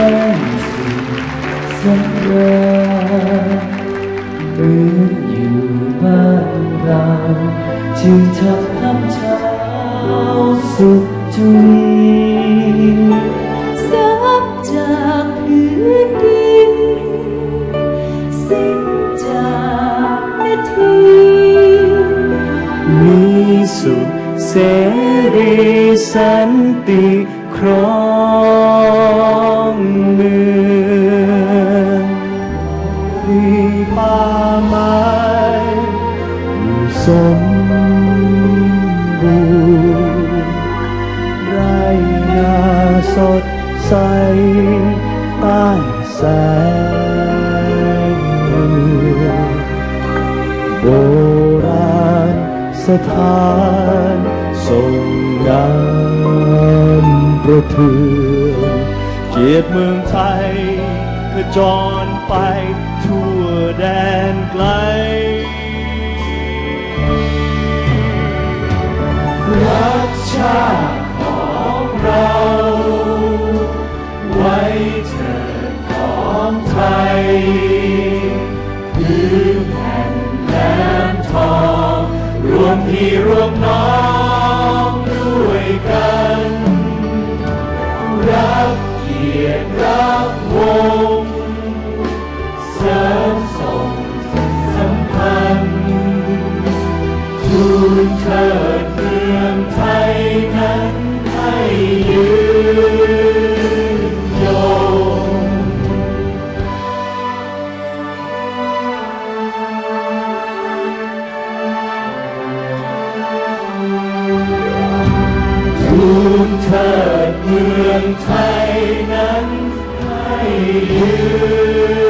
ไม่สิ้นสัญญาเหมือนอยู่บ้านเราจึงทำคำเช้าสุดจุยนดินสิ้นจากนาทีมีสุขเสรีสันติครองเมืองมีป่าไม้อยู่สมบูรณ์ไรนาสดใสใต้แสงเดือนโบราณสถานทรงงาม ระเทืองเกียรติเมืองไทยขจรไปทั่วแดนไกลรักชาติของเราไว้เถิดของไทยคือแผ่นแหลมทองรวมพี่รวมน้อง ไทยนั้นให้ยืน